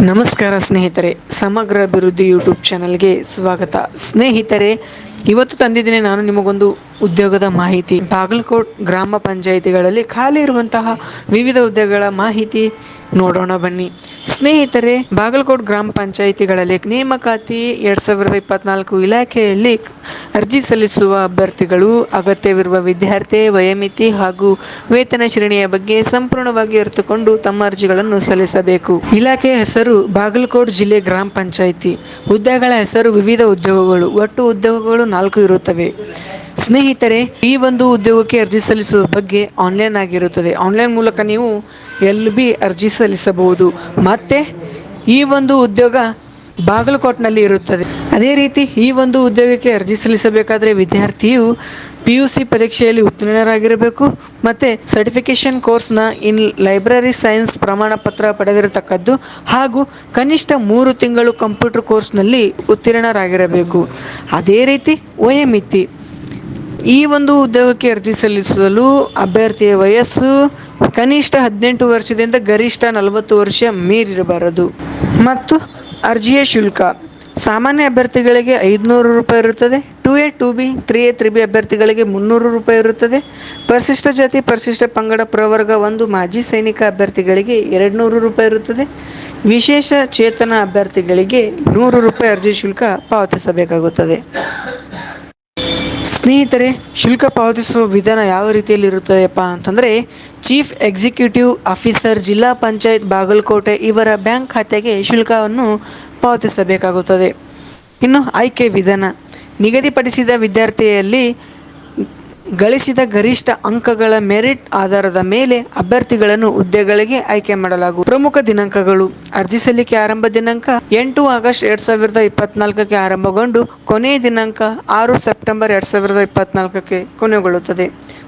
ನಮಸ್ಕಾರ ಸ್ನೇಹಿತರೆ ಸಮಗ್ರ ಅಭಿವೃದ್ಧಿ ಯೂಟ್ಯೂಬ್ ಚಾನಲ್ಗೆ ಸ್ವಾಗತ. ಸ್ನೇಹಿತರೆ ಇವತ್ತು ತಂದಿದ್ದೀನಿ ನಾನು ನಿಮಗೊಂದು ಉದ್ಯೋಗದ ಮಾಹಿತಿ. ಬಾಗಲಕೋಟ್ ಗ್ರಾಮ ಪಂಚಾಯಿತಿಗಳಲ್ಲಿ ಖಾಲಿ ಇರುವಂತಹ ವಿವಿಧ ಹುದ್ದೆಗಳ ಮಾಹಿತಿ ನೋಡೋಣ ಬನ್ನಿ. ಸ್ನೇಹಿತರೆ, ಬಾಗಲಕೋಟ್ ಗ್ರಾಮ ಪಂಚಾಯಿತಿಗಳಲ್ಲಿ ನೇಮಕಾತಿ ಎರಡ್ ಸಾವಿರದ ಇಪ್ಪತ್ನಾಲ್ಕು ಇಲಾಖೆಯಲ್ಲಿ ಅರ್ಜಿ ಸಲ್ಲಿಸುವ ಅಭ್ಯರ್ಥಿಗಳು, ಅಗತ್ಯವಿರುವ ವಿದ್ಯಾರ್ಥಿ, ವಯೋಮಿತಿ ಹಾಗೂ ವೇತನ ಶ್ರೇಣಿಯ ಬಗ್ಗೆ ಸಂಪೂರ್ಣವಾಗಿ ಅರಿತುಕೊಂಡು ತಮ್ಮ ಅರ್ಜಿಗಳನ್ನು ಸಲ್ಲಿಸಬೇಕು. ಇಲಾಖೆಯ ಹೆಸರು ಬಾಗಲಕೋಟ್ ಜಿಲ್ಲೆ ಗ್ರಾಮ ಪಂಚಾಯಿತಿ. ಹುದ್ದೆಗಳ ಹೆಸರು ವಿವಿಧ ಉದ್ಯೋಗಗಳು. ಒಟ್ಟು ಉದ್ಯೋಗಗಳು ನಾಲ್ಕು ಇರುತ್ತವೆ. ಸ್ನೇಹಿತರೆ, ಈ ಒಂದು ಉದ್ಯೋಗಕ್ಕೆ ಅರ್ಜಿ ಸಲ್ಲಿಸುವ ಬಗ್ಗೆ ಆನ್ಲೈನ್ ಆಗಿರುತ್ತದೆ. ಆನ್ಲೈನ್ ಮೂಲಕ ನೀವು ಎಲ್ಲಿ ಬಿ ಅರ್ಜಿ ಸಲ್ಲಿಸಬಹುದು. ಮತ್ತೆ ಈ ಒಂದು ಉದ್ಯೋಗ ಬಾಗಲಕೋಟ್ನಲ್ಲಿ ಇರುತ್ತದೆ. ಅದೇ ರೀತಿ ಈ ಒಂದು ಉದ್ಯೋಗಕ್ಕೆ ಅರ್ಜಿ ಸಲ್ಲಿಸಬೇಕಾದ್ರೆ ವಿದ್ಯಾರ್ಥಿಯು ಪಿ ಯು ಸಿ ಪರೀಕ್ಷೆಯಲ್ಲಿ ಉತ್ತೀರ್ಣರಾಗಿರಬೇಕು. ಮತ್ತು ಸರ್ಟಿಫಿಕೇಷನ್ ಕೋರ್ಸ್ನ ಇನ್ ಲೈಬ್ರರಿ ಸೈನ್ಸ್ ಪ್ರಮಾಣ ಪತ್ರ ಪಡೆದಿರತಕ್ಕದ್ದು ಹಾಗೂ ಕನಿಷ್ಠ ಮೂರು ತಿಂಗಳು ಕಂಪ್ಯೂಟರ್ ಕೋರ್ಸ್ನಲ್ಲಿ ಉತ್ತೀರ್ಣರಾಗಿರಬೇಕು. ಅದೇ ರೀತಿ ವಯೋಮಿತಿ ಈ ಒಂದು ಉದ್ಯೋಗಕ್ಕೆ ಅರ್ಜಿ ಸಲ್ಲಿಸಲು ಅಭ್ಯರ್ಥಿಯ ವಯಸ್ಸು ಕನಿಷ್ಠ ಹದಿನೆಂಟು ವರ್ಷದಿಂದ ಗರಿಷ್ಠ ನಲವತ್ತು ವರ್ಷ ಮೀರಿರಬಾರದು. ಮತ್ತು ಅರ್ಜಿಯ ಶುಲ್ಕ. ಸಾಮಾನ್ಯ ಅಭ್ಯರ್ಥಿಗಳಿಗೆ ಐದುನೂರು ರೂಪಾಯಿ ಇರುತ್ತದೆ. Two A, two B, three A, three B ಅಭ್ಯರ್ಥಿಗಳಿಗೆ ಮುನ್ನೂರು ರೂಪಾಯಿ ಇರುತ್ತದೆ. ಪರಿಶಿಷ್ಟ ಜಾತಿ, ಪರಿಶಿಷ್ಟ ಪಂಗಡ, ಪ್ರವರ್ಗ ಒಂದು ಮಾಜಿ ಸೈನಿಕ ಅಭ್ಯರ್ಥಿಗಳಿಗೆ ಎರಡು ನೂರು ರೂಪಾಯಿ ಇರುತ್ತದೆ. ವಿಶೇಷ ಚೇತನ ಅಭ್ಯರ್ಥಿಗಳಿಗೆ ನೂರು ರೂಪಾಯಿ ಅರ್ಜಿ ಶುಲ್ಕ ಪಾವತಿಸಬೇಕಾಗುತ್ತದೆ. ಸ್ನೇಹಿತರೆ, ಶುಲ್ಕ ಪಾವತಿಸುವ ವಿಧಾನ ಯಾವ ರೀತಿಯಲ್ಲಿ ಇರುತ್ತದೆಯಪ್ಪ ಅಂತಂದರೆ, ಚೀಫ್ ಎಕ್ಸಿಕ್ಯೂಟಿವ್ ಆಫೀಸರ್ ಜಿಲ್ಲಾ ಪಂಚಾಯತ್ ಬಾಗಲಕೋಟೆ ಇವರ ಬ್ಯಾಂಕ್ ಖಾತೆಗೆ ಶುಲ್ಕವನ್ನು ಪಾವತಿಸಬೇಕಾಗುತ್ತದೆ. ಇನ್ನು ಆಯ್ಕೆ ವಿಧಾನ. ನಿಗದಿಪಡಿಸಿದ ವಿದ್ಯಾರ್ಥಿಯಲ್ಲಿ ಗಳಿಸಿದ ಗರಿಷ್ಠ ಅಂಕಗಳ ಮೆರಿಟ್ ಆಧಾರದ ಮೇಲೆ ಅಭ್ಯರ್ಥಿಗಳನ್ನು ಹುದ್ದೆಗಳಿಗೆ ಆಯ್ಕೆ ಮಾಡಲಾಗುವುದು. ಪ್ರಮುಖ ದಿನಾಂಕಗಳು. ಅರ್ಜಿ ಸಲ್ಲಿಕೆ ಆರಂಭ ದಿನಾಂಕ ಎಂಟು ಆಗಸ್ಟ್ ಎರಡ್ ಸಾವಿರದ ಇಪ್ಪತ್ನಾಲ್ಕಕ್ಕೆ ಆರಂಭಗೊಂಡು ಕೊನೆಯ ದಿನಾಂಕ ಆರು ಸೆಪ್ಟೆಂಬರ್ ಎರಡ್ ಸಾವಿರದ ಇಪ್ಪತ್ನಾಲ್ಕಕ್ಕೆ ಕೊನೆಗೊಳ್ಳುತ್ತದೆ.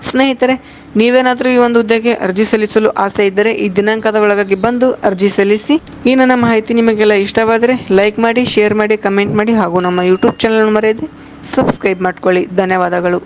ಸ್ನೇಹಿತರೆ, ನೀವೇನಾದರೂ ಈ ಒಂದು ಹುದ್ದೆಗೆ ಅರ್ಜಿ ಸಲ್ಲಿಸಲು ಆಸೆ ಇದ್ದರೆ ಈ ದಿನಾಂಕದ ಒಳಗಾಗಿ ಬಂದು ಅರ್ಜಿ ಸಲ್ಲಿಸಿ. ಈ ನನ್ನ ಮಾಹಿತಿ ನಿಮಗೆಲ್ಲ ಇಷ್ಟವಾದರೆ ಲೈಕ್ ಮಾಡಿ, ಶೇರ್ ಮಾಡಿ, ಕಮೆಂಟ್ ಮಾಡಿ ಹಾಗೂ ನಮ್ಮ ಯೂಟ್ಯೂಬ್ ಚಾನಲ್ ಮರೆಯದೆ ಸಬ್ಸ್ಕ್ರೈಬ್ ಮಾಡ್ಕೊಳ್ಳಿ. ಧನ್ಯವಾದಗಳು.